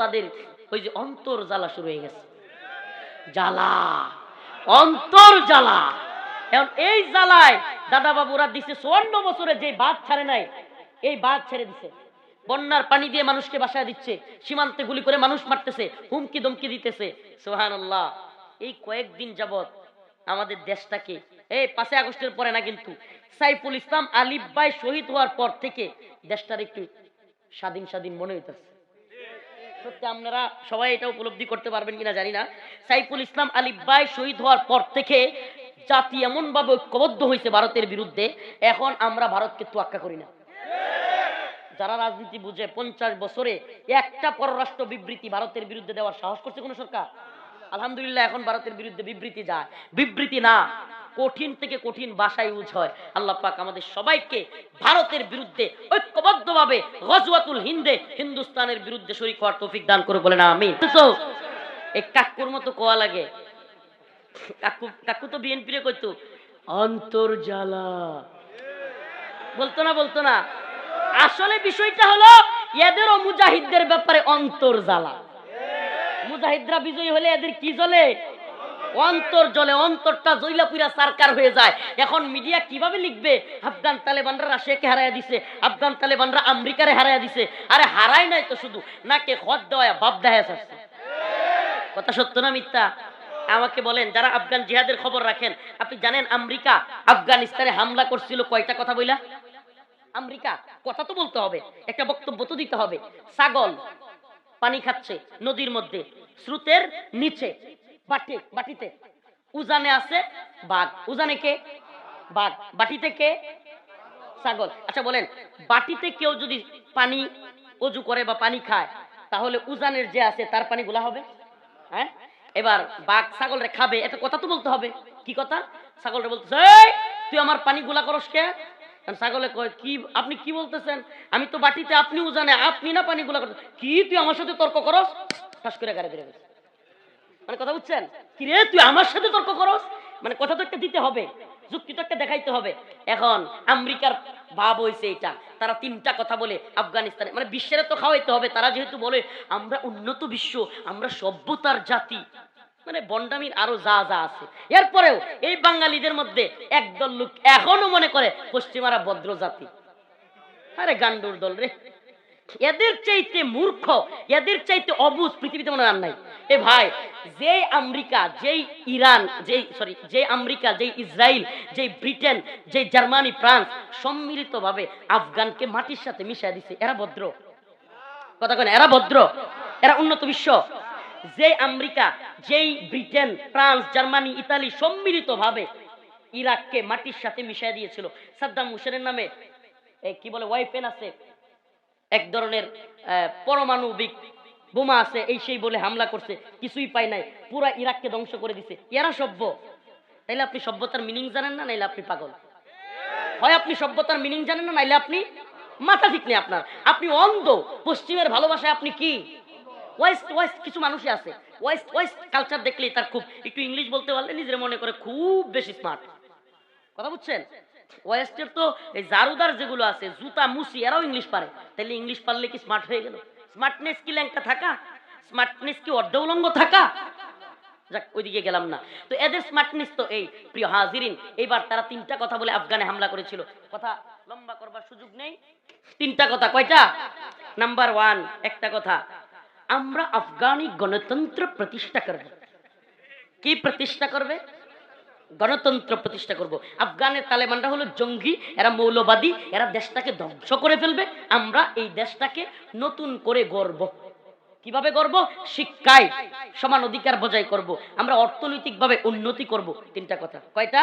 তাদের ওই যে অন্তর জ্বালা শুরু হয়ে গেছে। জ্বালা, অন্তর জ্বালা। এখন এই জ্বালায় দাদা বাবুরা দিছে চুয়ান্ন বছরে যে বাদ ছাড়ে নাই, এই বাদ ছেড়ে দিছে। বন্যার পানি দিয়ে মানুষকে বাসায় দিচ্ছে, সীমান্তে গুলি করে মানুষ মারতেছে, হুমকি দমকি দিতেছে। সোহান এই কয়েকদিন যাবৎ আমাদের দেশটাকে, এই পাঁচই আগস্টের পরে না কিন্তু, সাইফুল ইসলাম আলিফ ভাই শহীদ হওয়ার পর থেকে দেশটার একটু স্বাধীন স্বাধীন মনে হইতেছে। সত্যি আপনারা সবাই এটা উপলব্ধি করতে পারবেন কিনা জানি না। সাইফুল ইসলাম আলিফ ভাই শহীদ হওয়ার পর থেকে জাতি এমন ভাবে ঐক্যবদ্ধ হয়েছে ভারতের বিরুদ্ধে, এখন আমরা ভারতকে তোয়াক্কা করি না। যারা রাজনীতি বুঝে পঞ্চাশ বছরে একটা পররাষ্ট্র বিবৃতি ভারতের বিরুদ্ধে দেওয়ার সাহস করছে কোন সরকার? আলহামদুলিল্লাহ, এখন ভারতের বিরুদ্ধে বিবৃতি যায়। বিবৃতি না। কঠিন থেকে কঠিন ভাষায় ইউজ হয়। আল্লাহ পাক আমাদের সবাইকে ভারতের বিরুদ্ধে ঐক্যবদ্ধভাবে গজওয়াতুল হিন্দে হিন্দুস্তানের বিরুদ্ধে শরিক হওয়ার তৌফিক দান করে বলে না আমি এই কাকুর মতো কোয়া লাগে। কাকু কাকু তো বিএনপি রে কইতো অন্তর্জালা বলতো না বলতো না। আসলে বিষয়টা হলো, এদেরও মুজাহিদদের ব্যাপারে অন্তর্জালা মুজাহিদরা বিজয়ী হলে এদের কি জ্বলে? অন্তর জ্বলে, অন্তরটা জৈলা পুরা সারকার হয়ে যায়। এখন মিডিয়া কীভাবে লিখবে? আফগান তালেবানরা রাশিয়াকে হারাইয়া দিছে, আফগান তালেবানরা আমেরিকারে হারাইয়া দিছে। আরে হারাই নাই তো শুধু, নাকে হদ দেওয়া, বাপ দেখা যাচ্ছে কথা সত্য না মিথ্যা? আমাকে বলেন, যারা আফগান জিহাদের খবর রাখেন, আপনি জানেন আমেরিকা আফগানিস্তানে হামলা করছিল, কয়টা কথা বইলা? আমেরিকা, কথা তো বলতে হবে, একটা বক্তব্য তো দিতে হবে। ছাগল পানি খাচ্ছে নদীর মধ্যে, স্রোতের নিচে বাটি, বাটিতে। উজানে আছে বাঘ। উজানে কে? বাঘ। বাটিতে কে? ছাগল। আচ্ছা বলেন, বাটিতে কেউ যদি পানি অজু করে বা পানি খায়, তাহলে উজানের যে আছে, তার পানি গুলা হবে? হ্যাঁ? এবার বাঘ ছাগল রে খাবে এটা কথা তো বলতে হবে। কি কথা? ছাগল রে বলতেছে তুই আমার পানি গুলা করস কে? ছাগলে কয়, কি, আপনি কি বলতেছেন? আমি তো বাটিতে আপনি উজানে, আপনি না পানি গুলা কি তুই আমার সাথে তর্ক করস? ঠাস করে গাড়ি বেড়ে গেছে। মানে কথা বুঝছেন? কি রে, তুই আমার সাথে তর্ক করস? মানে কথা তো একটা দিতে হবে, যুক্তি তো একটা দেখাইতে হবে। এখন আমেরিকার ভাব হয়েছে এটা তারা তিনটা কথা বলে আফগানিস্তানে মানে বিশ্বের তো খাওয়াইতে হবে, তারা যেহেতু বলে আমরা উন্নত বিশ্ব, আমরা সভ্যতার জাতি। মানে বন্ডামির আরও যা যা আছে। এরপরেও এই বাঙালিদের মধ্যে একদল লোক এখনও মনে করে পশ্চিমারা ভদ্র জাতি। আরে গান্ডুর দল রে। এদের চাইতে মূর্খ, এদের চাইতে অবুজ পৃথিবীতে মনে আর নাই। এ ভাই, যেই আমেরিকা, যেই ইরান, যেই সরি যে আমেরিকা, যেই ইসরায়েল যেই ব্রিটেন, যেই জার্মানি, ফ্রান্স, সম্মিলিতভাবে আফগানকে মাটির সাথে মিশিয়ে দিছে। এরা ভদ্র। কথা কেন এরা ভদ্র। এরা উন্নত বিশ্ব। যে আমেরিকা, যেই ব্রিটেন, ফ্রান্স, জার্মানি, ইতালি সম্মিলিতভাবে ইরাককে মাটির সাথে মিশিয়ে দিয়েছিল। সাদ্দাম হুসেনের নামে কি বলে, ওয়াইফেন আছে। এক ধরনের পরমাণবিক বোমা আছে, এই সেই বলে হামলা করছে, কিছুই পায় নাই, পুরা ইরাককে ধ্বংস করে দিছে। এরা সভ্য। তাইলে আপনি সভ্যতার মিনিং জানেন না, নাইলে আপনি পাগল। হয় আপনি সভ্যতার মিনিং জানেন না, নাইলে আপনি মাথা ঠিক নেই আপনার। আপনি অন্ধ। পশ্চিমের ভালোবাসায় আপনি কি? ওয়েস্ট ওয়েস্ট কিছু মানুষই আছে। ওয়েস্ট ওয়েস্ট কালচার দেখলেই তার খুব একটু ইংলিশ বলতে পারলে নিজের মনে করে খুব বেশি স্মার্ট কথা বুঝছেন? ওয়েস্টের তো এই জারুদার যেগুলো আছে, জুতা, মুসি, এরাও ইংলিশ পারে। তাহলে ইংলিশ পারলে কি স্মার্ট হয়ে গেল? স্মার্টনেস কি ল্যাংটা থাকা? স্মার্টনেস কি অর্ধ উলঙ্গ থাকা? যাক, ওইদিকে গেলাম না। তো এদের স্মার্টনেস তো এই, প্রিয় হাজিরিন, এইবার তারা তিনটা কথা বলে আফগানে হামলা করেছিল। কথা লম্বা করবার সুযোগ নেই। তিনটা কথা, কয়টা? নাম্বার ওয়ান একটা কথা। আমরা আফগানি গণতন্ত্র প্রতিষ্ঠা করব। কি প্রতিষ্ঠা করবে? গণতন্ত্র প্রতিষ্ঠা করব। আফগানের তালেবানরা হলো জঙ্গি, এরা মৌলবাদী, এরা দেশটাকে ধ্বংস করে ফেলবে। আমরা এই দেশটাকে নতুন করে গড়ব। কীভাবে গড়ব? শিক্ষায় সমান অধিকার বজায় করব। আমরা অর্থনৈতিকভাবে উন্নতি করব। তিনটা কথা। কয়টা?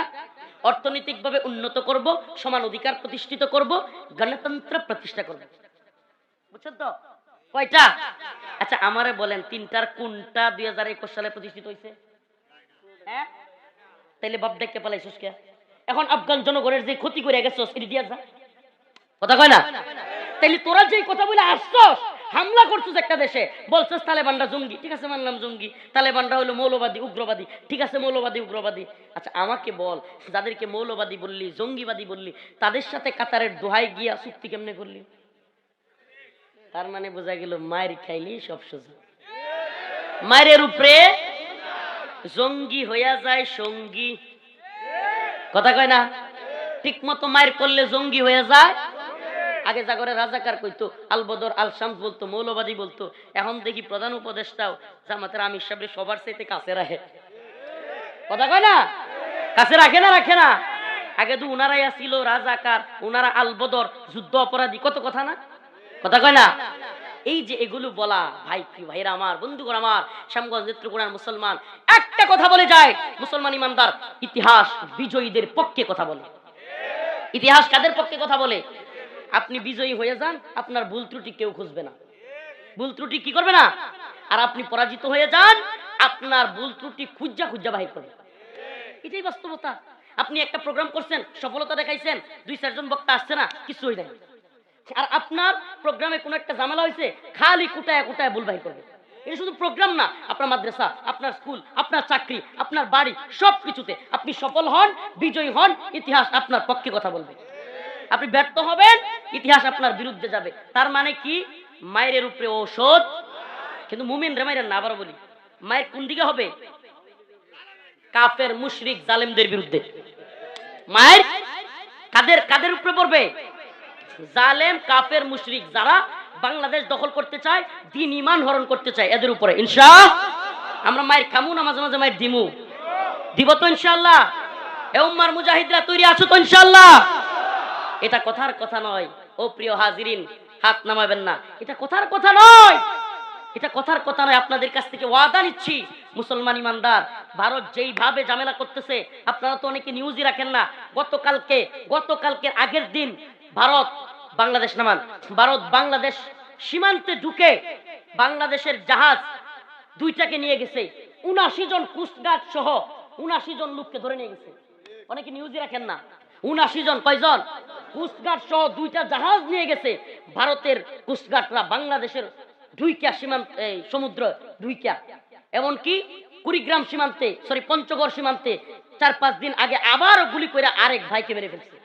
অর্থনৈতিকভাবে উন্নত করব, সমান অধিকার প্রতিষ্ঠিত করব, গণতন্ত্র প্রতিষ্ঠা করব। বুঝছেন তো? কয়টা? আচ্ছা আমারে বলেন, তিনটার কোনটা দুই হাজার একুশ সালে প্রতিষ্ঠিত হয়েছে হ্যাঁ? তাইলে বাপ দেখতে পালাইছিস কে? এখন আফগান জনগণের যে ক্ষতি করে গেছস, এটি দিয়া যা। কথা কয় না? তাইলে তোরা যে কথা বলে আসছস, হামলা করছিস একটা দেশে, বলছিস তালেবানরা জঙ্গি, ঠিক আছে, মানলাম জঙ্গি। তালেবানরা হলো মৌলবাদী, উগ্রবাদী, ঠিক আছে, মৌলবাদী, উগ্রবাদী। আচ্ছা আমাকে বল, যাদেরকে মৌলবাদী বললি, জঙ্গিবাদী বললি, তাদের সাথে কাতারের দোহাই গিয়া চুক্তি কেমনে করলি? তার মানে বোঝা গেল মায়ের খাইলি সব সোজা। মায়ের উপরে জঙ্গি হইয়া যায় সঙ্গী। কথা কয় না? ঠিক মতো মায়ের করলে জঙ্গি হয়ে যায়। আগে জাগরে রাজাকার কইতো আল বদর আল শামস বলতো, মৌলবাদী বলতো, এখন দেখি প্রধান উপদেষ্টাও জামাতের আমির সাহেব সবার চাইতে কাছে রাখে। কথা কয় না? কাছে রাখে না রাখে না? আগে তো উনারাই আসছিল রাজাকার, উনারা আল বদর যুদ্ধ অপরাধী, কত কথা না? কথা কয় না? এই যে এগুলো বলা, ভাই ভাইরা আমার, বন্ধুগণ আমার, শ্যামগঞ্জ নেত্রকোনার মুসলমান, একটা কথা বলে যায়, মুসলমান ইমানদার, ইতিহাস বিজয়ীদের পক্ষে কথা বলে। ইতিহাস কাদের পক্ষে কথা বলে? আপনি বিজয়ী হয়ে যান, আপনার ভুল ত্রুটি কেউ খুঁজবে না। ভুল ত্রুটি কি করবে না? আর আপনি পরাজিত হয়ে যান, আপনার ভুল ত্রুটি খুঁজা খুঁজা বাহির করবে। এটাই বাস্তবতা। আপনি একটা প্রোগ্রাম করছেন, সফলতা দেখাইছেন, দুই, চারজন বক্তা আসছে না, কিছুই নাই। আর আপনার প্রোগ্রামে কোনো একটা ঝামেলা হয়েছে, খালি কুটায় কুটায় ভুল বাহির করবে। এটা শুধু প্রোগ্রাম না, আপনার মাদ্রাসা, আপনার স্কুল, আপনার চাকরি, আপনার বাড়ি, সব কিছুতে আপনি সফল হন, বিজয়ী হন, ইতিহাস আপনার পক্ষে কথা বলবে। আপনি ব্যর্থ হবেন, ইতিহাস আপনার বিরুদ্ধে যাবে। তার মানে কি? মায়ের উপরে ঔষধ। কিন্তু মুমিন রে মায়ের না আবার বলি, মায়ের কোন দিকে হবে? কাফের, মুশরিক, জালেমদের বিরুদ্ধে। মায়ের কাদের কাদের উপরে পড়বে? জালেম, কাফের, মুশরিক যারা বাংলাদেশ দখল করতে চায়, দিন ইমান হরণ করতে চায় এদের উপরে। ইনশা আমরা মায়ের খামু না মাঝে মাঝে মায়ের দিমু। দিব তো ইনশাল্লাহ এ উম্মার মুজাহিদরা তৈরি আছো তো ইনশাল্লাহ এটা কথার কথা নয়। ও প্রিয় হাজিরিন, হাত নামাবেন না। এটা কথার কথা নয়। এটা কথার কথা নয়। আপনাদের কাছ থেকে ওয়াদা নিচ্ছি, মুসলমান ইমানদার। ভারত যেইভাবে ঝামেলা করতেছে, আপনারা তো অনেকে নিউজই রাখেন না। গতকালকে, গতকালকের আগের দিন ভারত, বাংলাদেশ নামান। ভারত, বাংলাদেশ সীমান্তে ঢুকে বাংলাদেশের জাহাজ দুইটাকে নিয়ে গেছে। উনাশি জন কুস্টগার্ড সহ উনাশি জন লোককে ধরে নিয়ে গেছে। অনেকে নিউজই রাখেন না। উনাশি জন কয়জন কুস্টগার্ড সহ দুইটা জাহাজ নিয়ে গেছে। ভারতের কুস্টগার্ডরা বাংলাদেশের দুইকা সীমান্ত সমুদ্র দুইকা এমনকি কুড়িগ্রাম সীমান্তে সরি পঞ্চগড় সীমান্তে চার পাঁচ দিন আগে আবার গুলি করে আরেক ভাইকে মেরে ফেলছে।